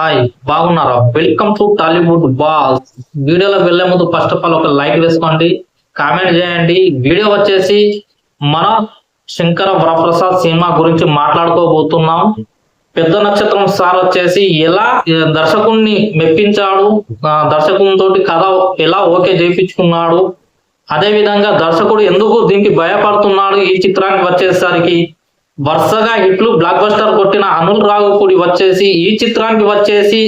Hi బాగున్నారా? Welcome to Tollywood boss వీడియోలో వెళ్ళే ముందు ఫస్ట్ ఆఫ్ ఆల్ ఒక లైక్ వేసుకోండి కామెంట్ చేయండి. వీడియో వచ్చేసి మన శంకర వరప్రసాద్ సినిమా గురించి మాట్లాడుకోబోతున్నాం. పెద్ద నక్షత్రం సార్ వచ్చేసి ఎలా దర్శకుణ్ణి మెప్పించాడు ఆ, దర్శకునితోటి కథ ఎలా ఓకే చేయించుకున్నాడు. అదే విధంగా దర్శకుడు ఎందుకు దీనికి భయపడుతున్నాడు ఈ చిత్రానికి వచ్చేసరికి వరుసగా ఇట్లు బ్లాక్ బస్టర్ కొట్టిన అనుల్ రావుపూడి వచ్చేసి ఈ చిత్రానికి వచ్చేసి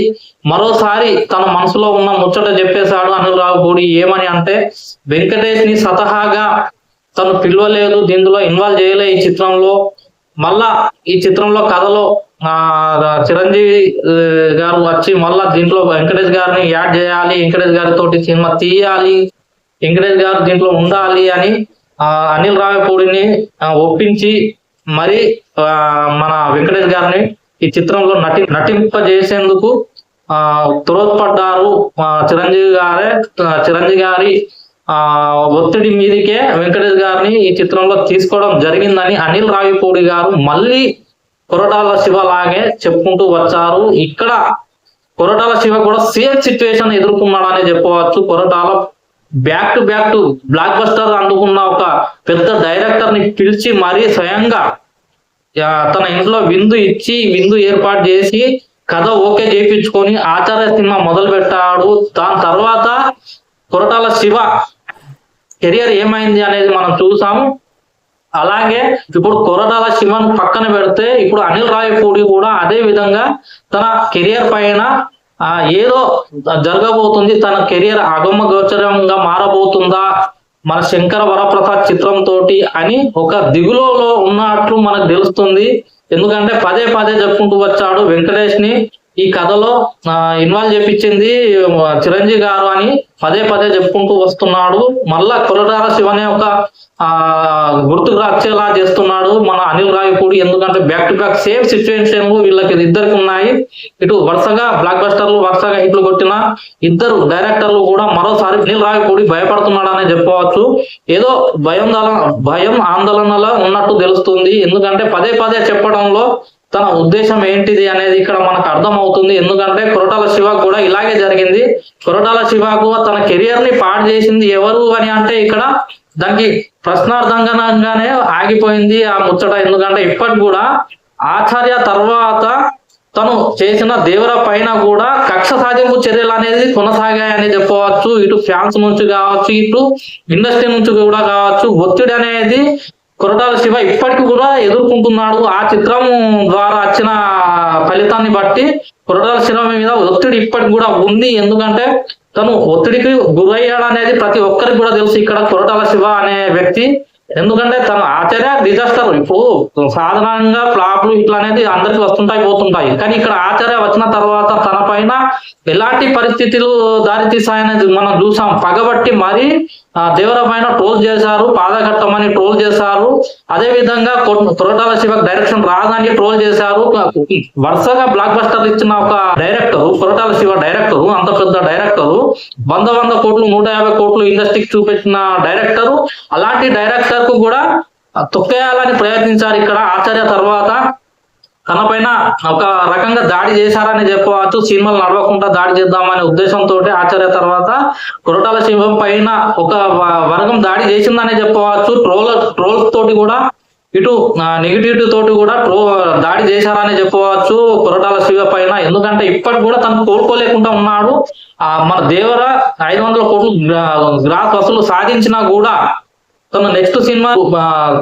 మరోసారి తన మనసులో ఉన్న ముచ్చట చెప్పేశాడు అనుల్ రావుపూడి ఏమని అంటే వెంకటేష్ని సతహాగా తను పిలవలేదు దీనిలో ఇన్వాల్వ్ చేయలే ఈ చిత్రంలో. మళ్ళా ఈ చిత్రంలో కథలో ఆ చిరంజీవి గారు వచ్చి మళ్ళా దీంట్లో వెంకటేష్ గారిని యాడ్ చేయాలి వెంకటేష్ గారితో సినిమా తీయాలి వెంకటేష్ గారు దీంట్లో ఉండాలి అని ఆ, అనిల్ రావిపూడిని ఒప్పించి మరి ఆ, మన వెంకటేష్ గారిని ఈ చిత్రంలో నటి నటింపజేసేందుకు ఆ త్రోత్పడ్డారు చిరంజీవి గారే చిరంజీవి గారి ఆ ఒత్తిడి మీదకే వెంకటేష్ గారిని ఈ చిత్రంలో తీసుకోవడం జరిగిందని అనిల్ రావిపూడి గారు మళ్ళీ కొరటాల శివ లాగే చెప్పుకుంటూ వచ్చారు. ఇక్కడ కొరటాల శివ కూడా సేమ్ సిచ్యువేషన్ ఎదుర్కొన్నాడని చెప్పవచ్చు. Koratala back to back to block buster అందుకున్న ఒక పెద్ద డైరెక్టర్ని పిలిచి మరీ స్వయంగా తన ఇంట్లో విందు ఇచ్చి విందు ఏర్పాటు చేసి కథ ఓకే చేయించుకొని ఆచార్య సినిమా మొదలు పెట్టాడు. దాని తర్వాత కొరటాల శివ కెరియర్ ఏమైంది అనేది మనం చూసాము. అలాగే ఇప్పుడు కొరటాల శివన్ పక్కన పెడితే ఇప్పుడు అనిల్ రాయపూడి కూడా అదే విధంగా తన కెరియర్ పైన ఏదో జరగబోతుంది. తన కెరియర్ అగమ గోచరంగా మారబోతుందా? మన శంకర వరప్రసాద్ చిత్రం తోటి అని ఒక దిగులో ఉన్నట్లు మనకు తెలుస్తుంది. ఎందుకంటే పదే పదే చెప్పుకుంటూ వచ్చాడు వెంకటేష్ని ఈ కథలో ఇన్వాల్వ్ చేపించింది చిరంజీవి గారు అని పదే పదే చెప్పుకుంటూ వస్తున్నాడు. మళ్ళా కొరటాల శివనే ఒక ఆ గుర్తుకు వచ్చేలా చేస్తున్నాడు మన అనిల్ రాయపూడి ఎందుకంటే back to back same situation వీళ్ళకి ఇద్దరికి ఉన్నాయి. ఇటు వరుసగా బ్లాక్ బస్టర్లు వరుసగా హిట్లు కొట్టిన ఇద్దరు డైరెక్టర్లు కూడా మరోసారి అనిల్ భయపడుతున్నాడు అని చెప్పవచ్చు. ఏదో భయం భయం ఆందోళనలో ఉన్నట్టు తెలుస్తుంది. ఎందుకంటే పదే పదే చెప్పడంలో తన ఉద్దేశం ఏంటిది అనేది ఇక్కడ మనకు అర్థమవుతుంది. ఎందుకంటే కొరటాల శివ కూడా ఇలాగే జరిగింది. కొరటాల శివకు తన కెరియర్ని పాడు చేసింది ఎవరు అని అంటే ఇక్కడ దానికి ప్రశ్నార్థంగానే ఆగిపోయింది ఆ ముచ్చట. ఎందుకంటే ఇప్పటికి కూడా ఆచార్య తర్వాత తను చేసిన దేవర పైన కూడా కక్ష సాధింపు చర్యలు అనేది కొనసాగాయని చెప్పవచ్చు. ఇటు ఫ్యాన్స్ నుంచి కావచ్చు ఇటు ఇండస్ట్రీ నుంచి కూడా కావచ్చు. ఒత్తిడి అనేది కొరటాల శివ ఇప్పటికి కూడా ఎదుర్కొంటున్నాడు. ఆ చిత్రం ద్వారా వచ్చిన ఫలితాన్ని బట్టి కొరటాల శివ మీద ఒత్తిడి ఇప్పటికి కూడా ఉంది. ఎందుకంటే తను ఒత్తిడికి గురయ్యాడు అనేది ప్రతి ఒక్కరికి కూడా తెలుసు ఇక్కడ కొరటాల శివ అనే వ్యక్తి. ఎందుకంటే తన ఆచార్య డిజాస్టర్. ఇప్పుడు సాధారణంగా ఫ్లాప్లు ఇట్లా అనేది అందరికి వస్తుంటాయి పోతుంటాయి. కానీ ఇక్కడ ఆచార్య వచ్చిన తర్వాత తన పైన ఎలాంటి పరిస్థితులు దారితీసాయనేది మనం చూసాం. పగబట్టి మరి తీవ్రమైన ట్రోల్ చేశారు పాదఘట్టమని ట్రోల్ చేశారు. అదే విధంగా తొరటాల కొరటాల శివ డైరెక్షన్ రాదని ట్రోల్ చేశారు. వరుసగా బ్లాక్ బస్టర్ ఇచ్చిన ఒక డైరెక్టర్ కొరటాల శివ డైరెక్టర్ అంత పెద్ద డైరెక్టర్ వంద వంద కోట్లు నూట యాభై కోట్లు ఇండస్ట్రీకి చూపించిన డైరెక్టర్ అలాంటి డైరెక్టర్కు కూడా తొక్కేయాలని ప్రయత్నించారు ఇక్కడ ఆచార్య తర్వాత. తనపైన ఒక రకంగా దాడి చేశారని చెప్పవచ్చు సినిమాలు నడవకుండా దాడి చేద్దామనే ఉద్దేశంతో ఆచార్య తర్వాత కొరటాల శివం పైన ఒక వర్గం దాడి చేసిందనే చెప్పవచ్చు. ట్రోల్ ట్రోల్స్ తోటి కూడా ఇటు నెగిటివిటీ తోటి కూడా ట్రో దాడి చేశారని చెప్పవచ్చు కొరటాల శివ పైన. ఎందుకంటే ఇప్పటికి కూడా తను కోలుకోలేకుండా ఉన్నాడు. ఆ మన దేవర ఐదు వందల కోట్లు గ్రాస్ వసూలు సాధించినా కూడా తను నెక్స్ట్ సినిమా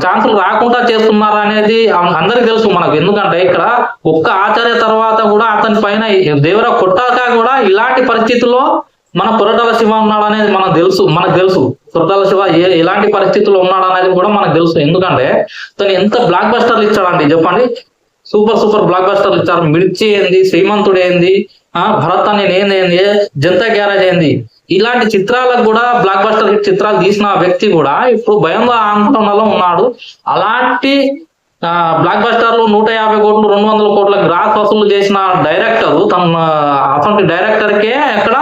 ఛాన్సులు రాకుండా చేస్తున్నారు అనేది అందరికి తెలుసు మనకు. ఎందుకంటే ఇక్కడ ఒక్క ఆచార్య తర్వాత కూడా అతని పైన దేవర కొట్టాక కూడా ఇలాంటి పరిస్థితుల్లో మన పొరటాల శివ ఉన్నాడు అనేది మనకు తెలుసు మనకు తెలుసు. పొరటాల శివ ఏ ఎలాంటి పరిస్థితుల్లో ఉన్నాడు అనేది కూడా మనకు తెలుసు. ఎందుకంటే తను ఎంత బ్లాక్ బస్టర్లు ఇచ్చాడండి చెప్పండి. సూపర్ సూపర్ బ్లాక్ బస్టర్లు ఇచ్చారు. మిర్చి ఏంది శ్రీమంతుడు ఏంది ఆ భరత్ అనే ఏంది జనతా గ్యారేజ్ ఏంది. ఇలాంటి చిత్రాలకు కూడా బ్లాక్ బస్టర్ హిట్ చిత్రాలు తీసిన వ్యక్తి కూడా ఇప్పుడు భయంగా ఆందోళనలో ఉన్నాడు. అలాంటి ఆ, బ్లాక్ బస్టర్లు నూట యాభై కోట్లు రెండు వందల కోట్ల గ్రాస్ వసూలు చేసిన డైరెక్టర్ తన అటువంటి డైరెక్టర్ కే అక్కడ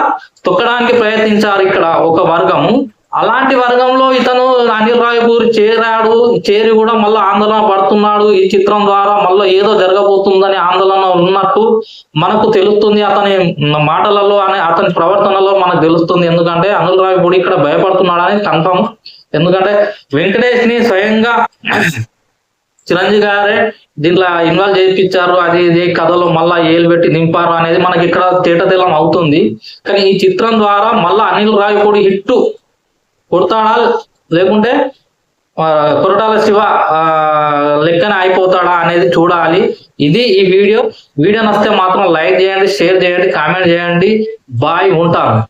తొక్కడానికి ప్రయత్నించారు ఇక్కడ ఒక వర్గము అలాంటి వర్గంలో ఇతను అనిల్ రాయపూర్ చేరాడు. చేరి కూడా మళ్ళీ ఆందోళన పడుతున్నాడు. ఈ చిత్రం ద్వారా మళ్ళీ ఏదో జరగబోతుందని ఆందోళన ఉన్నట్టు మనకు తెలుస్తుంది. అతని మాటలలో అనే అతని ప్రవర్తనలో మనకు తెలుస్తుంది. ఎందుకంటే అనిల్ రాయపూడి ఇక్కడ భయపడుతున్నాడని కన్ఫర్మ్. ఎందుకంటే వెంకటేష్ని స్వయంగా చిరంజీవి గారే దీంట్లో ఇన్వాల్వ్ చేయించారు. అది ఇది కథలో మళ్ళా ఏలు పెట్టి నింపారు అనేది మనకి ఇక్కడ తేటతెల్లం అవుతుంది. కానీ ఈ చిత్రం ద్వారా మళ్ళా అనిల్ రాయపూడి హిట్ కొడతాడా లేకుంటే కొరటాల శివ లెక్కన అయిపోతాడా అనేది చూడాలి. ఇది ఈ వీడియో. వీడియో నచ్చితే మాత్రం లైక్ చేయండి షేర్ చేయండి కామెంట్ చేయండి. బాయ్ ఉంటాను.